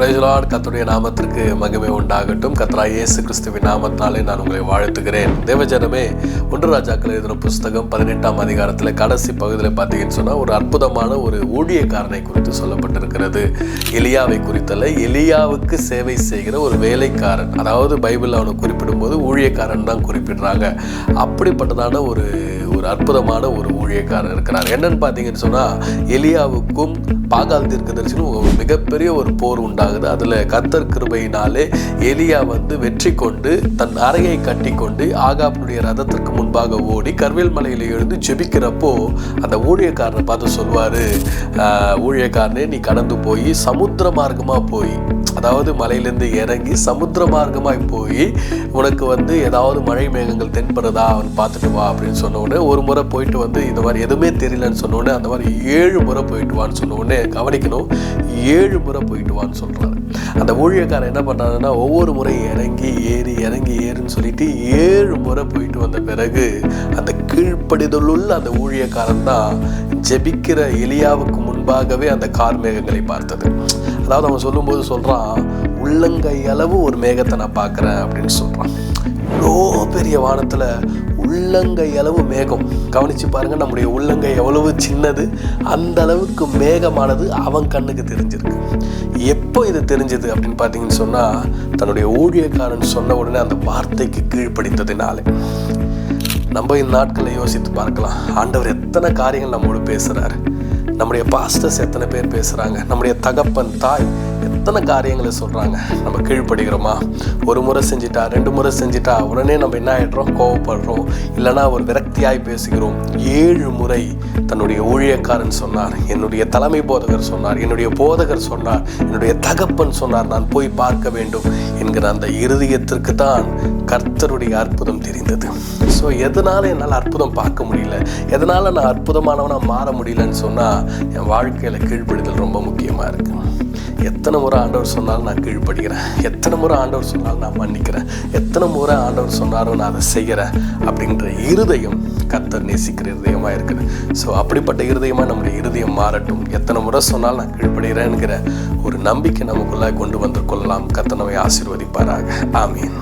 பிரஜலாட் கத்துடைய நாமத்திற்கு மகிமை உண்டாகட்டும். கத்ரா இயேசு கிறிஸ்துவின் நாமத்தினாலே நான் உங்களை வாழ்த்துகிறேன். தேவஜனமே ஒன்று ராஜாக்கள் எழுதின புஸ்தகம் பதினெட்டாம் அதிகாரத்தில் கடைசி பகுதியில் பார்த்தீங்கன்னு சொன்னால் ஒரு அற்புதமான ஒரு ஊழியக்காரனை குறித்து சொல்லப்பட்டிருக்கிறது. எலியாவை குறித்தல்ல எலியாவுக்கு சேவை செய்கிற ஒரு வேலைக்காரன். அதாவது பைபிள் அவனை குறிப்பிடும்போது ஊழியக்காரன் தான் குறிப்பிடுறாங்க. அப்படிப்பட்டதான ஒரு ஒரு அற்புதமான ஒரு ஊழியக்காரர் இருக்கிறார். என்னன்னு பார்த்தீங்கன்னு சொன்னால் எலியாவுக்கும் பாகால் தீர்க்கதரிசனும் ஒரு மிகப்பெரிய ஒரு போர் உண்டாகுது. அதில் கத்தர் கிருபையினாலே எலியா வந்து வெற்றி கொண்டு தன் அறையை கட்டி கொண்டு ஆகாப்னுடைய ரதத்திற்கு முன்பாக ஓடி கர்வேல் மலையில் எழுந்து ஜெபிக்கிறப்போ அந்த ஊழியக்காரனை பார்த்து சொல்வார் ஊழியக்காரனே நீ கடந்து போய் சமுத்திர மார்க்கமாக போய் அதாவது மலையிலேருந்து இறங்கி சமுத்திர மார்க்கமாக போய் உனக்கு வந்து ஏதாவது மழை மேகங்கள் தென்படுறதா அவன் பார்த்துட்டு வா அப்படின்னு சொன்ன உடனே ஒரு முறை போயிட்டு வந்து இந்த மாதிரி எதுவுமே தெரியலன்னு சொன்னோடனே அந்த மாதிரி ஏழு முறை போயிட்டு வான்னு சொன்னோடனே கவனிக்கணும் ஏழு முறை போயிட்டு வான்னு சொல்கிறாரு அந்த ஊழியக்காரன் என்ன பண்ணுறாருன்னா ஒவ்வொரு முறை இறங்கி ஏறி இறங்கி ஏறுன்னு சொல்லிட்டு ஏழு முறை போயிட்டு வந்த பிறகு அந்த கீழ்ப்படிதலுள்ள அந்த ஊழியக்காரன் தான் ஜெபிக்கிற எலியாவுக்கு முன்பாகவே அந்த கார் மேகங்களை பார்த்தது. அதாவது அவன் சொல்லும்போது சொல்கிறான் உள்ளங்கை அளவு ஒரு மேகத்தை நான் பார்க்குறேன் அப்படின்னு சொல்கிறான் இவ்வளோ பெரிய வானத்தில் உள்ளங்கை அளவு மேகம். கவனித்து பாருங்கள் நம்முடைய உள்ளங்கை எவ்வளவு சின்னது அந்த அளவுக்கு மேகமானது அவன் கண்ணுக்கு தெரிஞ்சிருக்கு. எப்போ இது தெரிஞ்சது அப்படின்னு பார்த்தீங்கன்னு சொன்னால் தன்னுடைய ஊழியக்காரன் சொன்ன உடனே அந்த வார்த்தைக்கு கீழ்ப்படிந்ததினாலே. நம்ம இந்த நாட்களை யோசித்து பார்க்கலாம். ஆண்டவர் எத்தனை காரியங்கள் நம்மோடு பேசுகிறாரு நம்முடைய பாஸ்டர்ஸ் எத்தனை பேர் பேசுகிறாங்க நம்முடைய தகப்பன் தாய் எத்தனை காரியங்களை சொல்கிறாங்க நம்ம கீழ்ப்படுகிறோமா? ஒரு முறை செஞ்சிட்டா ரெண்டு முறை செஞ்சிட்டா உடனே நம்ம என்ன ஆகிடுறோம் கோவப்படுறோம். இல்லைனா ஒரு விரக்தியாய் பேசுகிறோம். ஏழு முறை தன்னுடைய ஊழியக்காரன் சொன்னார் என்னுடைய தலைமை போதகர் சொன்னார் என்னுடைய போதகர் சொன்னார் என்னுடைய தகப்பன் சொன்னார் நான் போய் பார்க்க வேண்டும் என்கிற அந்த இருதயத்திற்கு தான் கர்த்தருடைய அற்புதம் தெரிந்தது. ஸோ எதனால் என்னால் அற்புதம் பார்க்க முடியல? எதனால் நான் அற்புதமானவனாக மாற முடியலன்னு சொன்னால் என் வாழ்க்கையில் கீழ்ப்படுதல் ரொம்ப முக்கியமாக இருக்கு. எத்தனை முறை ஆண்டவர் சொன்னாலும் நான் கீழ்ப்படுகிறேன். எத்தனை முறை ஆண்டவர் சொன்னாலும் நான் மன்னிக்கிறேன். எத்தனை முறை ஆண்டவர் சொன்னாலும் நான் அதை செய்கிறேன் அப்படின்ற இருதயம் கத்தர் நேசிக்கிற இருதயமாக இருக்குது. ஸோ அப்படிப்பட்ட இருதயமாக நம்முடைய இருதயம் மாறட்டும். எத்தனை முறை சொன்னாலும் நான் கீழ்ப்படுகிறேன்கிற ஒரு நம்பிக்கை நமக்குள்ளே கொண்டு வந்து கொள்ளலாம். கத்தனவை ஆசீர்வதிப்பாராக. ஆமீன்.